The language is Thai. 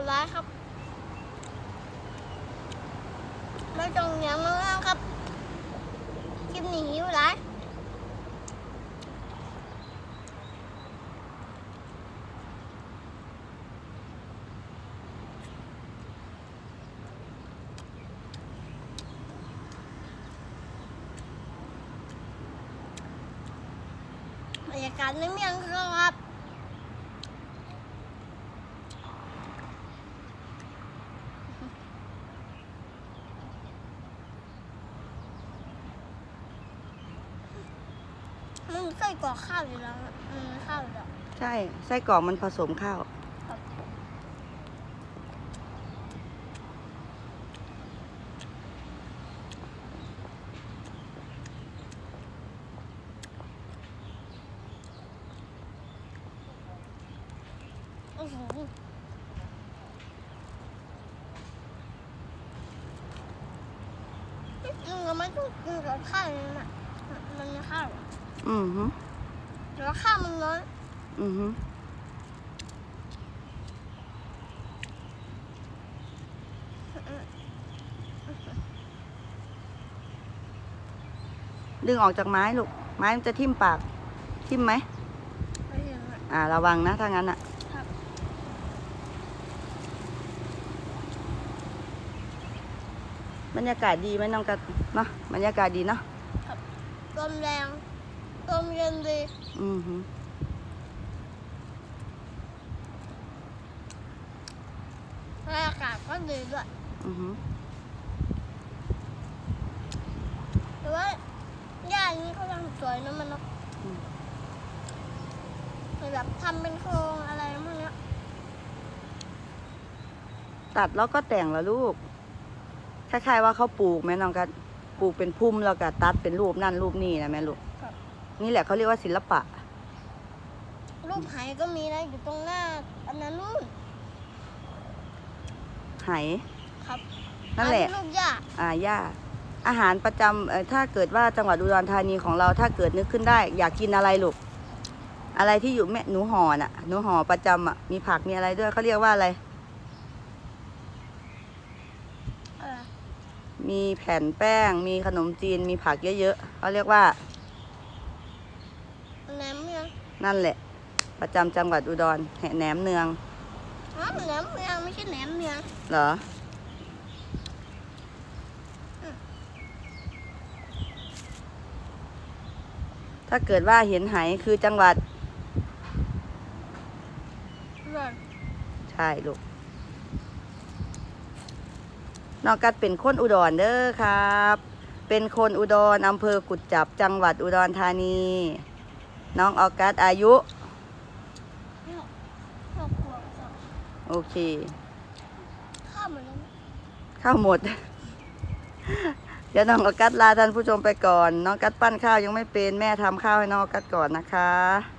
ดไลค์ครับไม่ตรงนี้ยมากครับคลิปนี้หิวไลค์บรรยากาศในเมืองครับ ใส่กรอกข้าวอยู่แล้วมันมีข้าวอยู่แล้วใช่ ไส้กรอกมันผสมข้าวโอ้โหอืมมันต้องกินกับข้าวเลยนะมันมีข้าวเหร ออือฮึแต่ว่าข้าวมันน้อยอือฮึดึงออกจากไม้ลูก ไม้มันจะทิ่มปาก ทิ่มไหม ไม่เห็นอะอ่า ระวังนะ ถ้างั้นอะครับบรรยากาศดีไหมน้องกัดเนาะ บรรยากาศดีเนาะ ลมแรง ลมเย็นดีอือฮึบรรยากาศก็ดีด้วยอือฮึแต่ว่าหญ้านี้เขาทำสวยนะมันเนาะแบบทำเป็นโครงอะไรพวกเนี้ยตัดแล้วก็แต่งแล้วลูก คล้ายๆว่าเขาปลูกแม่น้องกัดปลูกเป็นพุ่มแล้วก็ตัดเป็นรูปนั่นรูปนี่นะแม่ลูก นี่แหละเขาเรียกว่าศิลปะ รูปไหก็มีนะอยู่ตรงหน้าอันนั้นนู่นไหครับนั่นแหละ อัรูปหญ้าอ่าย่าอาหารประจำเอ่อถ้าเกิดว่าจังหวัดอุดรธานีของเราถ้าเกิดนึกขึ้นได้ อยากกินอะไรลูก อะไรที่อยู่แม่หนูห่อน่ะหนูห่อประจำอะมีผักมีอะไรด้วยเขาเรียกว่าอะไรเออมีแผ่นแป้ง มีขนมจีนมีผักเยอะๆเขาเรียกว่าแหนมเมือง นั่นแหละ ประจำจังหวัดอุดรแหแหนมเนืองอ๋อแหนมเมืองไม่ใช่แหนมเมืองเหรอถ้าเกิดว่าเห็นไหคือจังหวัดเลยใช่ลูกน้องกัดเป็นคนอุดรเด้อครับ เป็นคนอุดรอำเภอกุดจับจังหวัดอุดรธานี น้องออกัสอายุครอบครัวสองโอเค ข้าวเหมือนกันข้าวหมด เดี๋ยวน้องออกัสลาท่านผู้ชมไปก่อน น้องกัดปั้นข้าวยังไม่เป็นแม่ทำข้าวให้น้องออกัสก่อนนะคะ